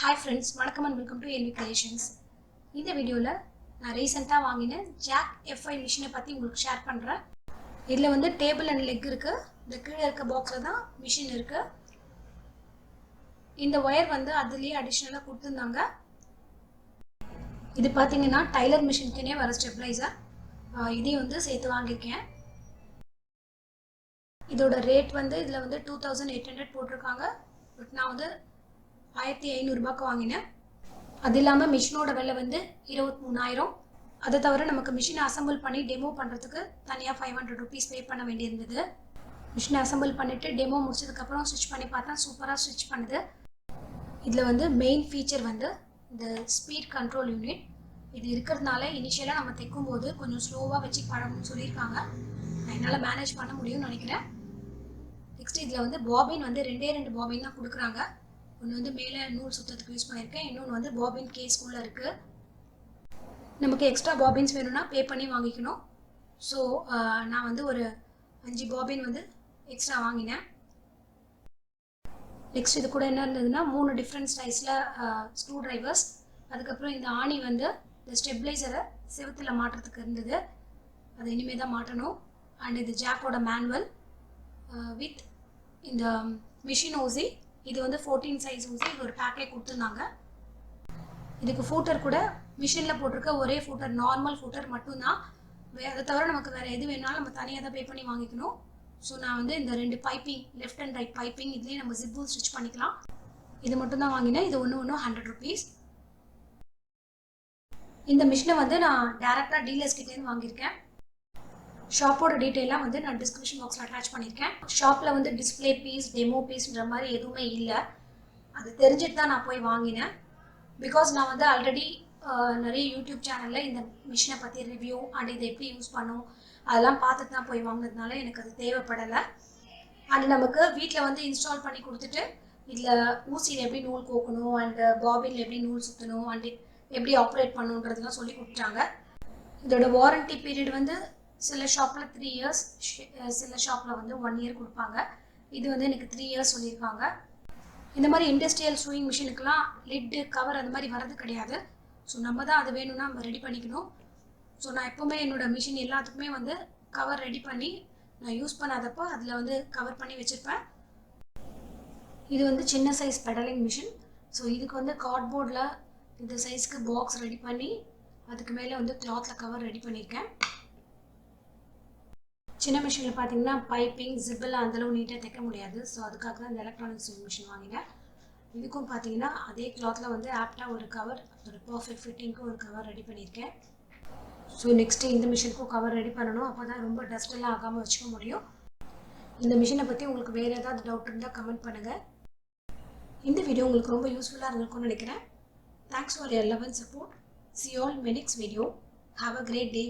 Hi friends வணக்கம் and welcome to L V creations இந்த வீடியோவில் நான் ரீசெண்டாக வாங்கின ஜாக் எஃப்ஐ மிஷினை பற்றி உங்களுக்கு ஷேர் பண்ணுறேன் இதில் வந்து டேபிள் அண்ட் லெக் இருக்குது இந்த கீழே இருக்க பாக்ஸில் தான் மிஷின் இருக்குது இந்த ஒயர் வந்து அதுலேயே அடிஷ்னலாக கொடுத்துருந்தாங்க. இது பார்த்தீங்கன்னா டைலர் மிஷினுக்குனே வர ஸ்டெப்லைசர் இதையும் வந்து சேர்த்து வாங்கியிருக்கேன். இதோட ரேட் வந்து இதில் வந்து டூ தௌசண்ட் எயிட் ஹண்ட்ரட் போட்டிருக்காங்க. பட் நான் வந்து ஆயிரத்தி ஐநூறுரூபாய்க்கு வாங்கினேன் அது இல்லாமல் மிஷினோட விலை வந்து இருபத்தி மூணாயிரம். அதை தவிர நமக்கு மிஷினை அசம்பிள் பண்ணி டெமோ பண்ணுறதுக்கு தனியாக ஃபைவ் ஹண்ட்ரட் ருபீஸ் பே பண்ண வேண்டியிருந்தது. மிஷினை அசம்பிள் பண்ணிவிட்டு டெமோ முடிச்சதுக்கப்புறம் ஸ்டிச் பண்ணி பார்த்தா சூப்பராக ஸ்டிச் பண்ணுது. இதில் வந்து மெயின் ஃபீச்சர் வந்து இந்த ஸ்பீட் கண்ட்ரோல் யூனிட் இது இருக்கிறதுனால இனிஷியலாக நம்ம தைக்கும் போது கொஞ்சம் ஸ்லோவாக வச்சு பழகணும்னு சொல்லியிருக்காங்க. நான் என்னால் மேனேஜ் பண்ண முடியும்னு நினைக்கிறேன். நெக்ஸ்ட் இதில் வந்து பாபின் வந்து ரெண்டே ரெண்டு பாபின் தான் கொடுக்குறாங்க. ஒன்று வந்து மேலே நூல் சுத்தத்துக்கு யூஸ் பண்ணியிருக்கேன். இன்னொன்று வந்து பாபின் கேஸ்க்குள்ளே இருக்குது நமக்கு எக்ஸ்ட்ரா பாபின்ஸ் வேணும்னா பே பண்ணி வாங்கிக்கணும். ஸோ நான் வந்து ஒரு அஞ்சு பாபின் வந்து எக்ஸ்ட்ரா வாங்கினேன். நெக்ஸ்ட் இது கூட என்ன இருந்ததுன்னா மூணு டிஃப்ரெண்ட் சைஸில் ஸ்க்ரூ ட்ரைவர்ஸ் அதுக்கப்புறம் இந்த ஆணி வந்து இந்த ஸ்டெபிளைசரை செவத்தில் மாட்டுறதுக்கு இருந்தது. அதை இனிமேல் தான் மாட்டணும். அண்ட் இது ஜாக்கோட மேனுவல் வித் இந்த மிஷின் ஓசி இது வந்து ஃபோர்டீன் சைஸ் ஊசி இது ஒரு பேக்கே கொடுத்துருந்தாங்க. இதுக்கு ஃபூட்டர் கூட மிஷினில் போட்டிருக்க ஒரே ஃபூட்டர் நார்மல் ஃபூட்டர் மட்டும்தான். வே அதை தவிர நமக்கு வேறு எது வேணாலும் நம்ம தனியாக தான் பே பண்ணி வாங்கிக்கணும். ஸோ நான் வந்து இந்த ரெண்டு piping left and right piping இதுலேயே நம்ம ஜிப்பு ஸ்டிச் பண்ணிக்கலாம். இது மட்டும் தான் வாங்கினேன். இது ஒன்று ஒன்று ஹண்ட்ரட் ருபீஸ் இந்த மிஷினை வந்து நான் டேரெக்டாக டீலர்ஸ் கிட்டேருந்து வாங்கியிருக்கேன். ஷாப்போட டீட்டெயிலாம் வந்து நான் டிஸ்கிரிப்ஷன் பாக்ஸில் அட்டாச் பண்ணியிருக்கேன். ஷாப்பில் வந்து டிஸ்பிளே பீஸ் டெமோ பீஸ்ன்ற மாதிரி எதுவுமே இல்லை. அது தெரிஞ்சுட்டு தான் நான் போய் வாங்கினேன். பிகாஸ் நான் வந்து ஆல்ரெடி நிறைய யூடியூப் சேனலில் இந்த மிஷினை பற்றி ரிவ்யூ அண்ட் இதை எப்படி யூஸ் பண்ணும் அதெல்லாம் பார்த்துட்டு தான் போய் வாங்கினதுனால எனக்கு அது தேவைப்படலை. அண்ட் நமக்கு வீட்டில் வந்து இன்ஸ்டால் பண்ணி கொடுத்துட்டு இதில் ஊசியில் எப்படி நூல் கோக்கணும் அண்டு பாபினில் எப்படி நூல் சுற்றணும் அண்ட் எப்படி ஆப்ரேட் பண்ணுன்றதுலாம் சொல்லி கொடுத்துட்டாங்க. இதோட வாரண்டி பீரியட் வந்து சில ஷாப்பில் த்ரீ இயர்ஸ் சில ஷாப்பில் வந்து ஒன் இயர் கொடுப்பாங்க. இது வந்து எனக்கு த்ரீ இயர்ஸ் சொல்லியிருக்காங்க. இந்த மாதிரி இண்டஸ்ட்ரியல் சூயிங் மிஷினுக்கெலாம் லிட்டு கவர் அந்த மாதிரி வர்றது கிடையாது. ஸோ நம்ம தான் அது வேணும்னா நம்ம ரெடி பண்ணிக்கணும். ஸோ நான் எப்போவுமே என்னோடய மிஷின் எல்லாத்துக்குமே வந்து கவர் ரெடி பண்ணி நான் யூஸ் பண்ணாதப்போ அதில் வந்து கவர் பண்ணி வச்சுருப்பேன். இது வந்து சின்ன சைஸ் பெடலிங் மிஷின் ஸோ இதுக்கு வந்து கார்ட்போர்டில் இந்த சைஸ்க்கு பாக்ஸ் ரெடி பண்ணி அதுக்கு மேலே வந்து கிளாத்தில் கவர் ரெடி பண்ணியிருக்கேன் சின்ன மிஷினில் பார்த்தீங்கன்னா பைப்பிங் ஜிப்பெல்லாம் அந்தளவு நீட்டாக தைக்க முடியாது. ஸோ அதுக்காக தான் இந்த எலக்ட்ரானிக் ஸ்விங் மிஷின் வாங்கினேன். இதுக்கும் பார்த்தீங்கன்னா அதே கிளாத்தில் வந்து ஆப்டாக ஒரு கவர் அதோட பர்ஃபெக்ட் ஃபிட்டிங்க்கும் ஒரு கவர் ரெடி பண்ணியிருக்கேன். ஸோ நெக்ஸ்ட்டு இந்த மிஷினுக்கும் கவர் ரெடி பண்ணணும். அப்போ தான் ரொம்ப டஸ்ட்டெல்லாம் ஆகாமல் வச்சுக்க முடியும். இந்த மிஷினை பற்றி உங்களுக்கு வேறு ஏதாவது டவுட் இருந்தால் கமெண்ட் பண்ணுங்கள் இந்த வீடியோ உங்களுக்கு ரொம்ப யூஸ்ஃபுல்லாக இருந்திருக்கும்னு நினைக்கிறேன். Thanks for your love and support see all மெனிக்ஸ் video have a great day